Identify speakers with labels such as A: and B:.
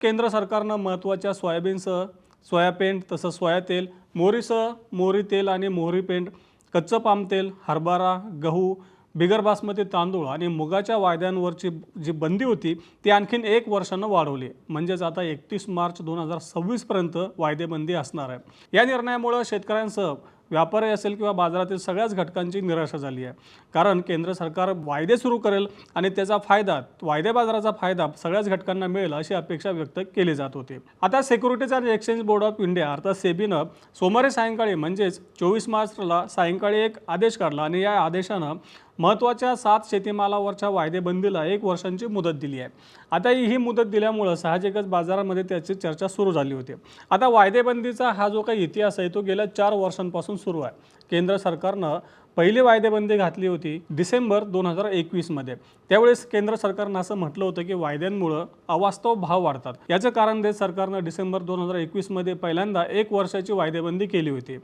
A: केंद्र सरकारनं महत्त्वाच्या सोयाबीनसह सोयापेंट तसंच सोया तेल मोहरीसह मोहरी तेल आणि मोहरी पेंट कच्चं पाम तेल हरभरा गहू बिगर बासमती तांदूळ आणि मुगाच्या वायद्यांवरची जी बंदी होती ती आणखीन एक वर्षानं वाढवली. म्हणजेच आता एकतीस मार्च दोन हजार सव्वीसपर्यंत वायदेबंदी असणार आहे. या निर्णयामुळं शेतकऱ्यांसह व्यापारी असेल किंवा बाजारातील सगळ्याच घटकांची निराशा झाली आहे. कारण केंद्र सरकार वायदे सुरू करेल आणि त्याचा फायदा वायदे बाजाराचा फायदा सगळ्याच घटकांना मिळेल अशी अपेक्षा व्यक्त केली जात होती. आता securities and exchange board of India अर्थात सेबीनं सोमवारी सायंकाळी म्हणजेच चोवीस मार्चला सायंकाळी एक आदेश काढला आणि या आदेशानं महत्त्वाच्या सात शेतीमालावरच्या वायदेबंदीला एक वर्षांची मुदत दिली आहे. आता ही मुदत दिल्यामुळं साहजिकच बाजारामध्ये त्याची चर्चा सुरू झाली होती. आता वायदेबंदीचा हा जो काही इतिहास आहे तो गेल्या चार वर्षांपासून सुरू आहे. केंद्र सरकारनं पहिली वायदेबंदी घातली होती डिसेंबर दोन हजार एकवीसमध्ये. त्यावेळेस केंद्र सरकारनं असं म्हटलं होतं की वायद्यांमुळं अवास्तव भाव वाढतात. याचं कारण देत सरकारनं डिसेंबर दोन हजार एकवीसमध्ये पहिल्यांदा एक वर्षाची वायदेबंदी केली होती.